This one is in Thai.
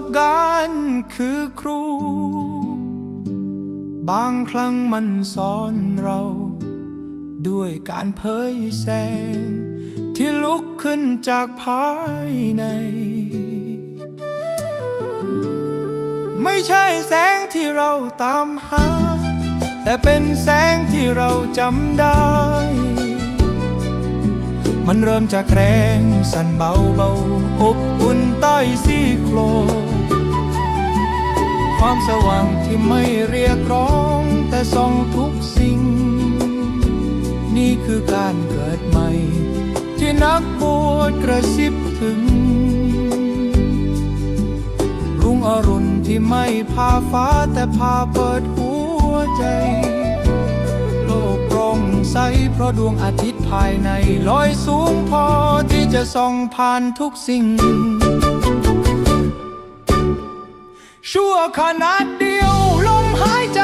บการณ์คือครู บางครั้งมันสอนเรา ด้วยการเผยแสง ที่ลุกขึ้นจากภายใน ไม่ใช่แสงที่เราตามหา แต่เป็นแสงที่เราจำได้ มันเริ่มจากแรงสั่นเบาเบาๆอบอุ่นใต้ซี ความสว่างที่ไม่เรียกร้อง แต่ส่องทุกสิ่ง นี่คือการเกิดใหม่ ที่นักบวชกระซิบถึง รุ่งอรุณที่ไม่พาฟ้าแต่พาเปิดหัวใจ โลกโปร่งใสเพราะดวงอาทิตย์ภายในลอยสูงพอที่จะส่องผ่านทุกสิ่ง ชั่วขนาดเดียวลมหายใจ